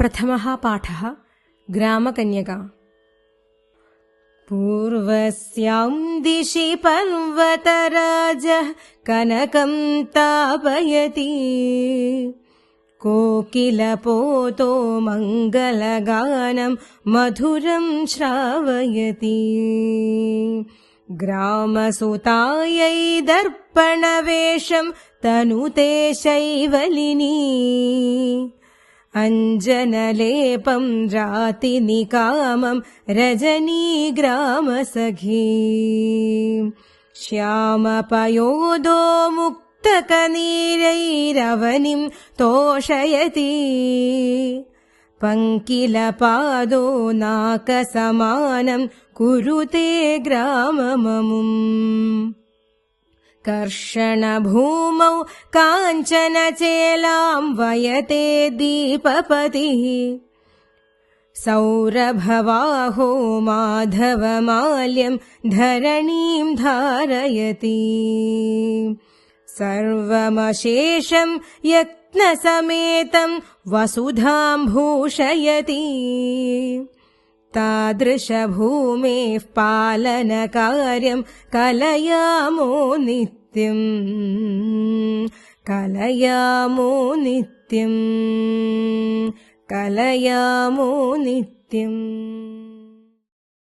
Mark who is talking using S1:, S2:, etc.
S1: प्रथमः पाठः ग्रामकन्यका। पूर्वस्यां दिशि पर्वतराजः कनकं तापयति। कोकिलपोतो मङ्गलगानं मधुरं श्रावयति। ग्रामसुतायै दर्पणवेषं तनुते शैवलिनी अञ्जनलेपं रातिनिकामं रजनीग्रामसखी। श्यामपयोदो मुक्तकनीरैरवनिं तोषयति। पङ्किलपादो नाकसमानं कुरुते ग्रामममुम् कर्षणभूमौ काञ्चनचेलां वयते दीपपतिः। सौरभवाहो माधवमाल्यं धरणीं धारयति। सर्वमशेषं यत्नसमेतं वसुधां भूषयति। तादृशभूमेः पालनकार्यं कलयामो नित्यम् कलयामो नित्यम् कलयामो नित्यम्